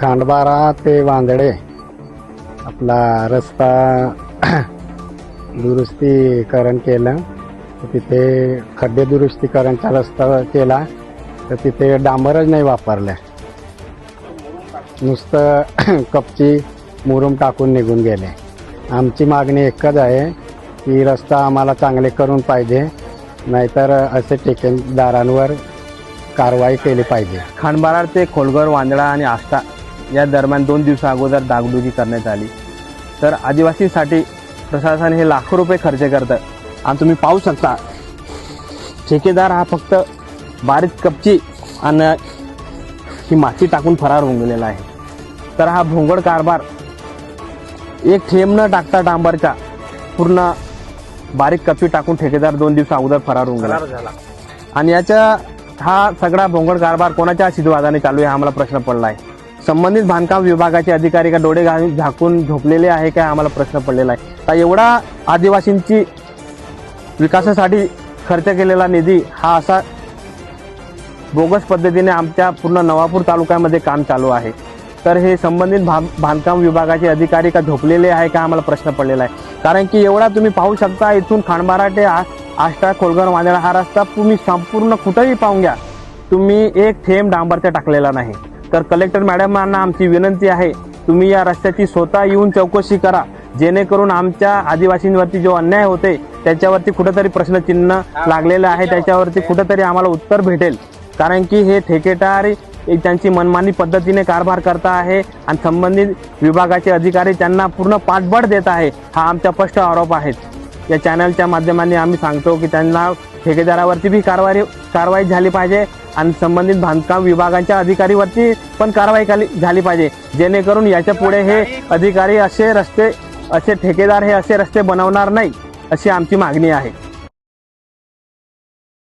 खांडबारा ते वांदडे आपला रस्ता दुरुस्तीकरण केलं. तर तिथे खड्डे दुरुस्तीकरणचा रस्ता केला. तर तिथे डांबरच नाही वापरलं नुसतं कपची मुरुम टाकून निघून गेले. आमची मागणी एकच आहे की रस्ता आम्हाला चांगले करून पाहिजे. नाहीतर असे ठेकेदारांवर कारवाई केली पाहिजे. खांडबारा ते खोलगर वांदळा आणि आस्था या दरम्यान दोन दिवसा अगोदर डागडुगी करण्यात आली. तर आदिवासीसाठी प्रशासन हे लाखो रुपये खर्च करतं. आणि तुम्ही पाहू शकता ठेकेदार हा फक्त बारीक कपची आणि ही माती टाकून फरार होऊन गेलेला आहे. तर हा भोंगड कारभार एक थेंब न टाकता डांबरचा पूर्ण बारीक कपची टाकून ठेकेदार दोन दिवस अगोदर फरार होऊन गेला. आणि याच्या हा सगळा भोंगड कारभार कोणाच्या आशीर्वादाने चालू आहे हा आम्हाला प्रश्न पडला आहे संबंधित बांधकाम विभागाचे अधिकारी का डोळे घालून झाकून झोपलेले आहे काय आम्हाला प्रश्न पडलेला आहे. तर एवढा आदिवासींची विकासासाठी खर्च केलेला निधी हा असा बोगस पद्धतीने आमच्या पूर्ण नवापूर तालुक्यामध्ये काम चालू आहे. तर हे संबंधित भा बांधकाम विभागाचे अधिकारी का झोपलेले आहे का आम्हाला प्रश्न पडलेला आहे. कारण की एवढा तुम्ही पाहू शकता इथून खांडबारा ते आ- आष्टा खोलगर वांदळा हा रस्ता तुम्ही संपूर्ण कुठंही पाहून घ्या. तुम्ही एक थेंब डांबरचा टाकलेला नाही. तर कलेक्टर मॅडमांना आमची विनंती आहे तुम्ही या रस्त्याची स्वतः येऊन चौकशी करा. जेणेकरून आमच्या आदिवासींवरती जो अन्याय होते त्याच्यावरती कुठंतरी प्रश्नचिन्ह लागलेलं आहे त्याच्यावरती कुठंतरी आम्हाला उत्तर भेटेल. कारण की हे ठेकेदार एक त्यांची मनमानी पद्धतीने कारभार करता आहे आणि संबंधित विभागाचे अधिकारी त्यांना पूर्ण पाठबळ देत आहे हा आमचा स्पष्ट आरोप आहे या चॅनलच्या माध्यमाने आम्ही सांगतो की त्यांना ठेकेदारावरती बी कारवाई कारवाई झाली पाहिजे आणि संबंधित बांधकाम विभागांच्या अधिकारीवरती पण कारवाई झाली पाहिजे. जेणेकरून याच्यापुढे हे अधिकारी असे रस्ते असे ठेकेदार हे असे रस्ते बनवणार नाही अशी आमची मागणी आहे.